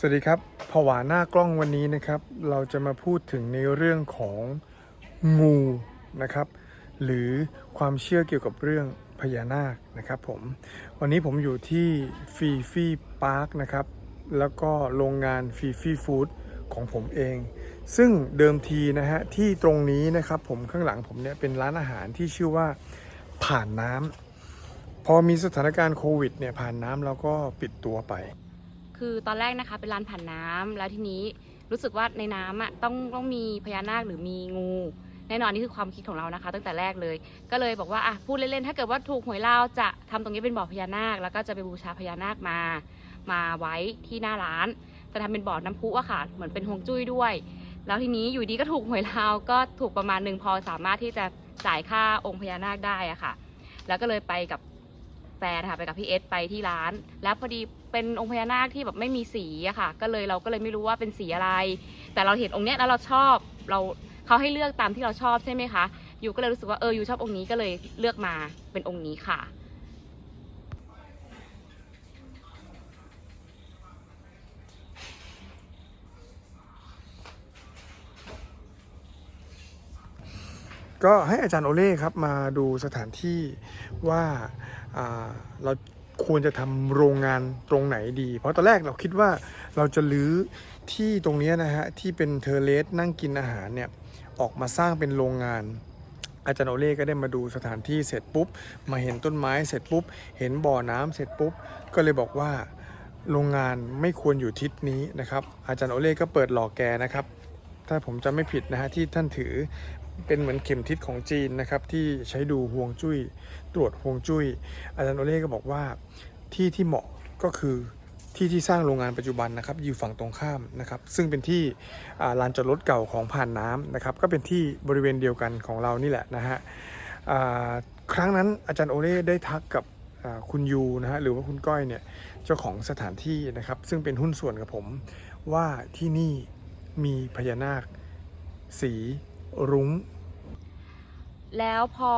สวัสดีครับผวาหน้ากล้องวันนี้นะครับ เราจะมาพูดถึงในเรื่องของงูนะครับ หรือความเชื่อเกี่ยวกับเรื่องพญานาคนะครับผม วันนี้ผมอยู่ที่ฟีฟี่พาร์คนะครับ แล้วก็โรงงานฟีฟี่ฟู้ดของผมเอง ซึ่งเดิมทีนะฮะที่ตรงนี้นะครับผมข้างหลังผมเนี่ยเป็นร้านอาหารที่ชื่อว่าผ่านน้ำพอมีสถานการณ์โควิดเนี่ยผ่านน้ำเราก็ปิดตัวไป คือตอนแรกนะคะเป็นลานผ่านน้ำแล้วทีนี้รู้สึกว่าในน้ำอะต้องต้องมีพญานาคหรือมีงูแน่นอนนี่คือความคิดของเรานะคะ ตั้งแต่แรกเลย ก็เลยบอกว่าอะพูดเล่นๆถ้าเกิดว่าถูกหวยเราจะทำตรงนี้เป็นบ่อพญานาค แล้วก็จะไปบูชาพญานาคมา มาไว้ที่หน้าร้าน จะทำเป็นบ่อน้ำพุอะค่ะ เหมือนเป็นฮวงจุ้ยด้วย แล้วทีนี้อยู่ดีก็ถูกหวยเราก็ถูกประมาณหนึ่งพอสามารถที่จะจ่ายค่าองค์พญานาคได้อะค่ะ แล้วก็เลยไปกับ แฟนค่ะไปกับพี่เอสไปที่ร้าน แล้วพอดีเป็นองค์พญานาคที่แบบไม่มีสีอะค่ะ ก็เลยเราก็เลยไม่รู้ว่าเป็นสีอะไร แต่เราเห็นองค์เนี้ยแล้วเราชอบเราเขาให้เลือกตามที่เราชอบใช่ไหมคะยูก็เลยรู้สึกว่าเออยูชอบองค์นี้ก็เลยเลือกมาเป็นองค์นี้ค่ะ ก็ให้อาจารย์โอเล่ครับมาดูสถานที่ว่าาเราควรจะทำโรงงานตรงไหนดี เพราะตอนแรกเราคิดว่าเราจะลื้อที่ตรงนี้นะฮะที่เป็นเทเลสนั่งกินอาหารเนี่ยออกมาสร้างเป็นโรงงาน อาจารย์โอเล่ก็ได้มาดูสถานที่เสร็จปุ๊บ มาเห็นต้นไม้เสร็จปุ๊บ เห็นบ่อน้ำเสร็จปุ๊บ ก็เลยบอกว่าโรงงานไม่ควรอยู่ทิศนี้นะครับ อาจารย์โอเล่ก็เปิดหลอกแกนะครับ ถ้าผมจำไม่ผิดนะฮะที่ท่านถือ เป็นเหมือนเข็มทิศของจีนนะครับที่ใช้ดูห่วงจุ้ย ตรวจห่วงจุ้ย อาจารย์โอเล่ก็บอกว่าที่ที่เหมาะก็คือที่ที่สร้างโรงงานปัจจุบันนะครับอยู่ฝั่งตรงข้ามนะครับซึ่งเป็นที่ลานจอดรถเก่าของผ่านน้ำนะครับก็เป็นที่บริเวณเดียวกันของเรานี่แหละนะฮะครั้งนั้นอาจารย์โอเล่ได้ทักกับคุณยูนะฮะหรือว่าคุณก้อยเนี่ยเจ้าของสถานที่นะครับซึ่งเป็นหุ้นส่วนกับผมว่าที่นี่มีพญานาคสี รุ้ง แล้วพอ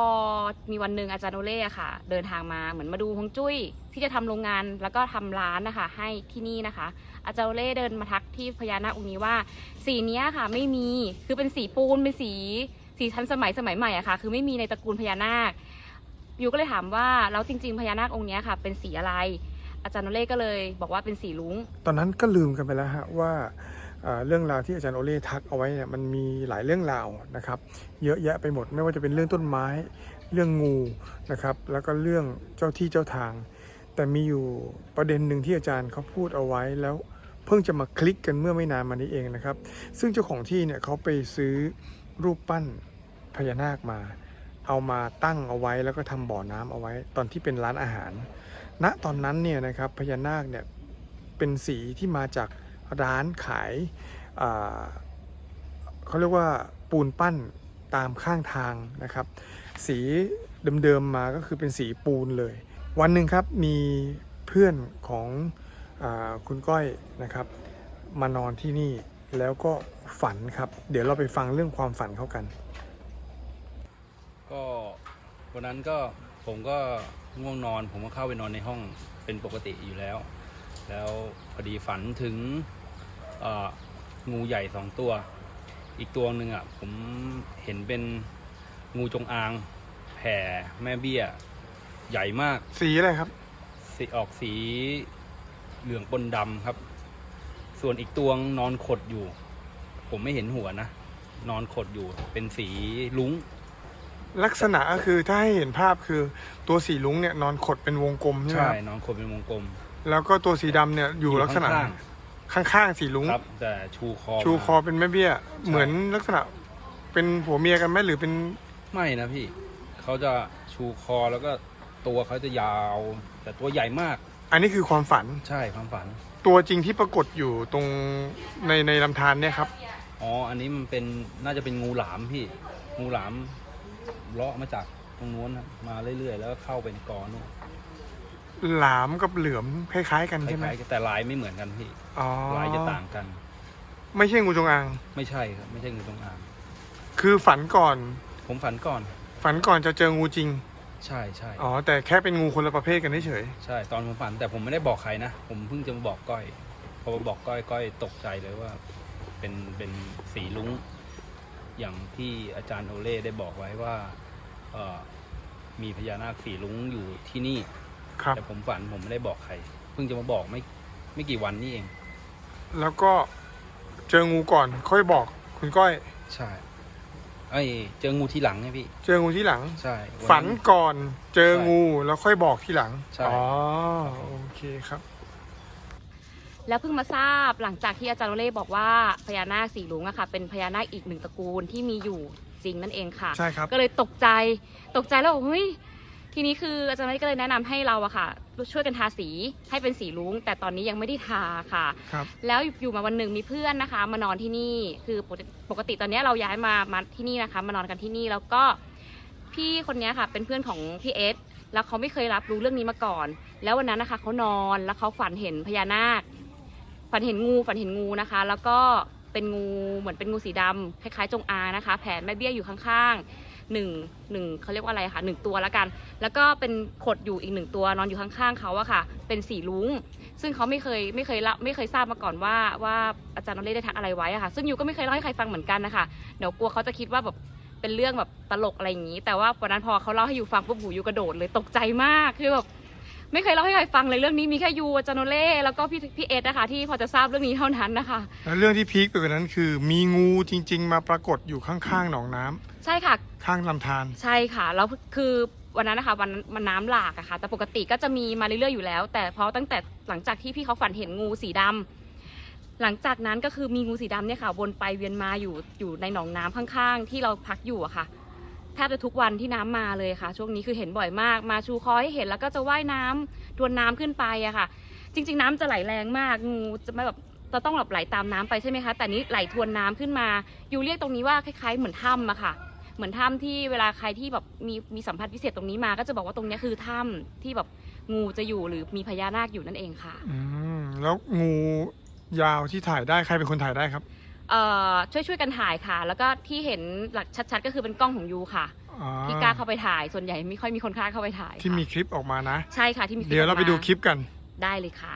มีวันหนึ่งอาจารย์โอเล่อะค่ะ เดินทางมาเหมือนมาดูฮวงจุ้ย ที่จะทำโรงงานแล้วก็ทำร้านนะคะให้ที่นี่นะคะ อาจารย์โอเล่เดินมาทักที่พญานาคองค์นี้ว่า สีเนี้ยค่ะไม่มีคือเป็นสีปูนเป็นสีสีทันสมัยสมัยใหม่อะค่ะ คือไม่มีในตระกูลพญานาคยูก็เลยถามว่าแล้วจริง ๆ พญานาคองค์เนี้ยค่ะ เป็นสีอะไร อาจารย์โอเล่ก็เลย บอกว่าเป็นสีลุง ตอนนั้นก็ลืมกันไปแล้วฮะว่า เรื่องราวที่อาจารย์โอเล่ทักเอาไว้เนี่ยมันมีหลายเรื่องราวนะครับ เยอะแยะไปหมดไม่ว่าจะเป็นเรื่องต้นไม้ เรื่องงูนะครับ แล้วก็เรื่องเจ้าที่เจ้าทาง แต่มีอยู่ประเด็นหนึ่งที่อาจารย์เขาพูดเอาไว้แล้วเพิ่งจะมาคลิกกันเมื่อไม่นานมานี้เองนะครับ ซึ่งเจ้าของที่เนี่ยเขาไปซื้อรูปปั้นพญานาคมา เอามาตั้งเอาไว้แล้วก็ทำบ่อน้ำเอาไว้ ตอนที่เป็นร้านอาหาร ณตอนนั้นเนี่ยนะครับพญานาคเนี่ยเป็นสีที่มาจาก ร้านขายเขาเรียกว่าปูนปั้นตามข้างทางนะครับ สีเดิมๆมาก็คือเป็นสีปูนเลย วันหนึ่งครับมีเพื่อนของอคุณก้อยนะครับ มานอนที่นี่แล้วก็ฝันครับ เดี๋ยวเราไปฟังเรื่องความฝันเขากัน ก็วันนั้นก็ผมก็ง่วงนอน ผมก็เข้าไปนอนในห้องเป็นปกติอยู่แล้ว แล้วพอดีฝันถึง งูใหญ่สองตัว อีกตัวหนึ่งอะผมเห็นเป็นงูจงอางแผ่แม่เบี้ย ใหญ่มาก สีอะไรครับ สีออกสีเหลืองปนดำครับ ส่วนอีกตัวนอนขดอยู่ ผมไม่เห็นหัวนะ นอนขดอยู่เป็นสีลุ้ง ลักษณะก็คือถ้าให้เห็นภาพคือตัวสีลุงเนี่ยนอนขดเป็นวงกลมใช่ไหมใช่ ครับนอนขดเป็นวงกลม แล้วก็ตัวสีดำเนี่ยอยู่ลักษณะ ข้าง ข้างๆสีลุงๆครับแต่ชูคอชูคอมาเป็นแม่เบี้ย เหมือนลักษณะ เป็นผัวเมียกันไหมหรือเป็นไม่นะพี่เขาจะชูคอแล้วก็ตัวเขาจะยาว แต่ตัวใหญ่มาก อันนี้คือความฝันใช่ความฝัน ตัวจริงที่ปรากฏอยู่ตรงในในลำธารเนี่ยครับอ๋ออันนี้มันเป็นน่าจะเป็นงูหลามพี่ งูหลามเลาะมาจากตรงนู้นนะมาเรื่อยๆ แล้วก็เข้าไปในกอนู่น หลามกับเหลือมคล้ายๆ กันคใช่ไหมล้ายๆกันแต่ลายไม่เหมือนกันพี่อ๋อลายจะต่างกัน ไม่ใช่งูจงอาง ไม่ใช่ครับไม่ใช่งูจงอางคือฝันก่อน ผมฝันก่อน ฝันก่อนจะเจองูจริง ใช่ใช่อ๋อ แต่แค่เป็นงูคนละประเภทกันเฉยใช่ ตอนผมฝันแต่ผมไม่ได้บอกใครนะ ผมเพิ่งจะมาบอกก้อยๆพอมาบอกก้อยก้อยตกใจเลยว่า เป็นเป็นสีลุ้ง อย่างที่อาจารย์โทเล่ได้บอกไว้ว่าเอ่อมีพญานาคสีลุ้งอยู่ที่นี่ ครับ แต่ผมฝันผมไม่ได้บอกใคร เพิ่งจะมาบอกไม่ไม่กี่วันนี่เอง แล้วก็เจองูก่อนค่อยบอก คุณก้อย ใช่ไอ้ยเจองูที่หลังไงพี่ เจองูที่หลัง ใช่วั ฝันก่อนเจองูแล้วค่อยบอกทีหลังใช่ อ๋อโอเคครับ แล้วเพิ่งมาทราบหลังจากที่อาจารย์โอเล่บอกว่าพญานาคสีลุงอะค่ะ เป็นพญานาคอีกหนึ่งตระกูลที่มีอยู่จริงนั่นเองค่ะ ใช่ครับ ก็เลยตกใจตกใจแล้วบอกเฮ้ย ทีนี้คืออาจารย์โอเล่ก็เลยแนะนำให้เราอะค่ะ ช่วยกันทาสีให้เป็นสีลุงแต่ตอนนี้ยังไม่ได้ทาค่ะครับแล้วอยู่มาวันหนึ่งมีเพื่อนนะคะ มานอนที่นี่คือปกติปกติตอนเนี้ยเราย้ายมามาที่นี่นะคะ มานอนกันที่นี่แล้วก็พี่คนเนี้ยค่ะ เป็นเพื่อนของพี่เอสแล้วเขาไม่เคยรับรู้เรื่องนี้มาก่อน แล้ววันนั้นนะคะเขานอนแล้วเขาฝันเห็นพญานาค ฝันเห็นงูฝันเห็นงูนะคะ แล้วก็เป็นงูเหมือนเป็นงูสีดำคล้ายๆ จงอางนะคะ แผ่แม่เบี้ยอยู่ข้างๆ หนึ่งหนึ่งเขาเรียกว่าอะไรคะหนึ่งตัวแล้วกัน แล้วก็เป็นขดอยู่อีกหนึ่งตัวนอนอยู่ข้างๆเขาอะค่ะ เป็นสีลุงซึ่งเขาไม่เคยไม่เคยละไม่เคยทราบมาก่อนว่าว่าอาจารย์นเล่ได้ทักอะไรไว้อะค่ะ ซึ่งยูก็ไม่เคยเล่าให้ใครฟังเหมือนกันนะคะเดี๋ยวกลัวเขาจะคิดว่าแบบเป็นเรื่องแบบตลกอะไรอย่างนี้ แต่ว่าวันนั้นพอเขาเล่าให้ยูฟังปุ๊บหูยูกระโดดเลยตกใจมากคือแบบ ไม่เคยเล่าให้ใครฟังเลยเรื่องนี้มีแค่ยูอาจารย์นเล่แล้วก็พี่พี่เอสนะคะที่พอจะทราบเรื่องนี้เท่านั้นนะคะ แล้วเรื่องที่พีคไปกว่านั้นคือ มีงูจริง ๆ มาปรากฏอยู่ข้างๆหนองน้ำใช่ค่ะ ข้างลำธารใช่ค่ะแล้วคือวันนั้นนะคะวันมันน้ำหลากอะค่ะ แต่ปกติก็จะมีมาเรื่อยๆอยู่แล้ว แต่เพราะตั้งแต่หลังจากที่พี่เขาฝันเห็นงูสีดำหลังจากนั้นก็คือมีงูสีดำเนี่ยค่ะวนไปเวียนมาอยู่อยู่ในหนองน้ำข้างๆ ที่เราพักอยู่อะค่ะ แทบจะทุกวันที่น้ำมาเลยค่ะ ช่วงนี้คือเห็นบ่อยมาก มาชูคอให้เห็นแล้วก็จะว่ายน้ำทวนน้ำขึ้นไปอะค่ะ จริง ๆ น้ำจะไหลแรงมากงูจะไม่แบบจะต้องแบบไหลตามน้ำไปใช่ไหมคะ แต่นี้ไหลทวนน้ำขึ้นมา อยู่เรียกตรงนี้ว่าคล้ายๆเหมือนถ้ำอะค่ะ เหมือนถ้ำที่เวลาใครที่แบบมีมีสัมผัสพิเศษตรงนี้มาก็จะบอกว่าตรงนี้คือถ้ำที่แบบงูจะอยู่หรือมีพญานาคอยู่นั่นเองค่ะ อืมแล้วงูยาวที่ถ่ายได้ใครเป็นคนถ่ายได้ครับ ช่วยช่วยกันถ่ายค่ะ แล้วก็ที่เห็นหลักชัดๆ ก็คือเป็นกล้องของยูค่ะอ่ที่กล้าเข้าไปถ่ายส่วนใหญ่ไม่ค่อยมีคนกล้าเข้าไปถ่ายที่มีค่ะคลิปออกมานะ ใช่ค่ะที่มีเดี๋ยวเราไปดูคลิปกัน ได้เลยค่ะ